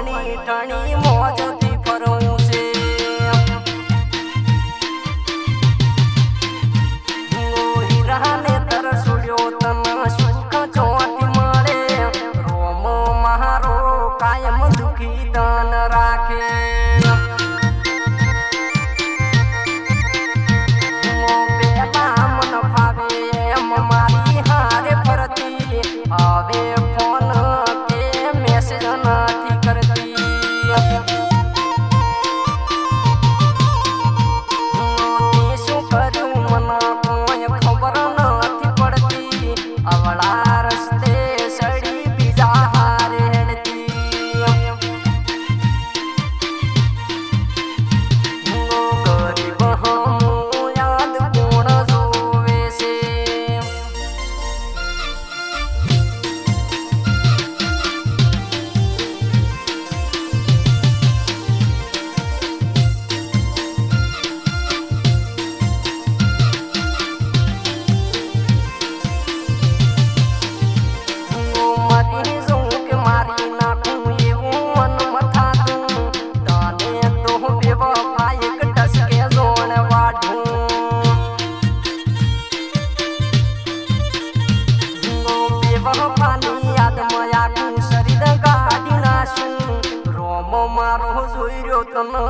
ઠણી મોજથી ફરવું છે હીરાને તરસુડ્યો તન સુખ ચોથી મળે રોમ મારો કાયમ દુખી દાન રાખે બેવફાની યાદમાં આખું શરીર કાઢી નાખું રોમ મારો જોઈ રહ્યો તને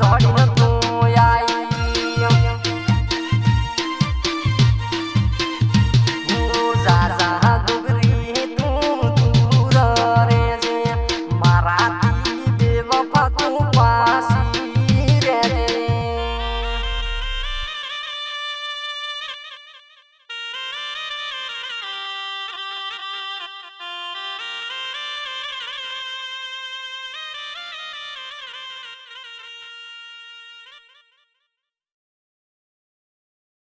走啊